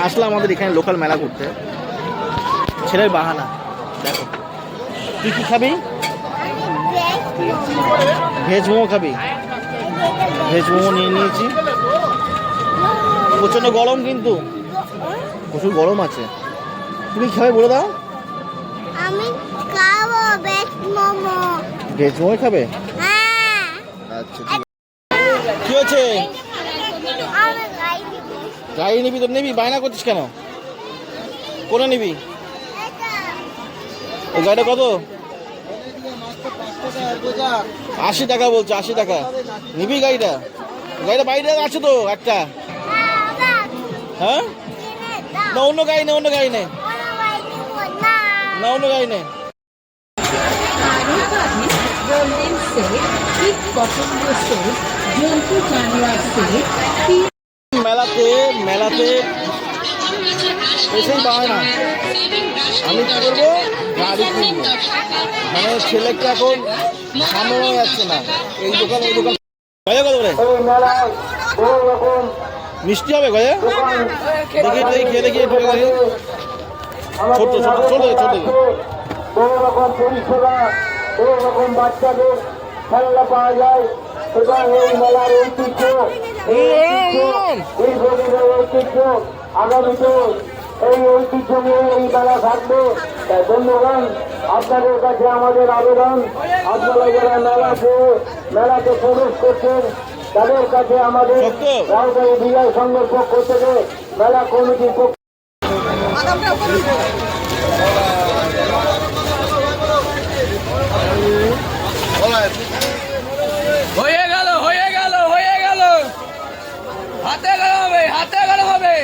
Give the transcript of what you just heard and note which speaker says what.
Speaker 1: আসলাম আমাদের এখানে লোকাল মেলা করতে ছেলের বাহানা। দেখো। তুই কি খাবি? ভেজ মোমো খাবি? ভেজ মোমো নিয়ে নিয়েছি। প্রচণ্ড গরম কিন্তু। প্রচুর গরম আছে। তুমি খাবে বলে দাও।
Speaker 2: আমি খাব বেশ মোমো।
Speaker 1: ভেজ মোমো খাবে?
Speaker 2: হ্যাঁ।
Speaker 1: আচ্ছা। কি হয়েছে? গাড়ি নিবি তো, নিবি? বায়না করছিস কেন? কোনে নিবি? ওই গাড়িটা কত? আশি টাকা বলছে, আশি টাকা। নিবি গাড়িটা? গাড়িটা বাইরে আছে তো একটা। হ্যাঁ? না, অন্য গাড়ি নেই অন্য গাড়ি নেই না, অন্য গাড়ি নে।
Speaker 3: গোল্ডেন সেট ঠিক পছন্দ সেট জন্তু জানোয়ার
Speaker 1: মেলাতে মেলাতে এসেই পায় না। আমি কি করব? গাড়ি কিনবো। মানে ছেলেকে এখন সামলানো যাচ্ছে না। এই দোকান এই দোকান। গয়া কত করে? মিষ্টি হবে গয়া দেখি দেখি, খেয়ে দেখি ছোট ছোট ছোট ছোট
Speaker 4: কোনো রকম পরিষেবা, কোনো রকম বাচ্চাদের খেলনা পাওয়া যায়। এই মেলার ঐতিহ্য এই দীর্ঘদিনের ঐতিহ্য এই ঐতিহ্য নিয়ে এই মেলা থাকবে তাই বন্ধুগণ আপনাদের কাছে আমাদের আবেদন আপনারা যারা মেলাতে মেলাতে প্রবেশ করছেন তাদের কাছে আমাদের? রাজবাড়ী বিজয় সংঘের পক্ষ থেকে মেলা কমিটির পক্ষ
Speaker 5: হয়ে গেল হয়ে গেল হয়ে গেল হাতে গেল হবে হাতে গেল হবে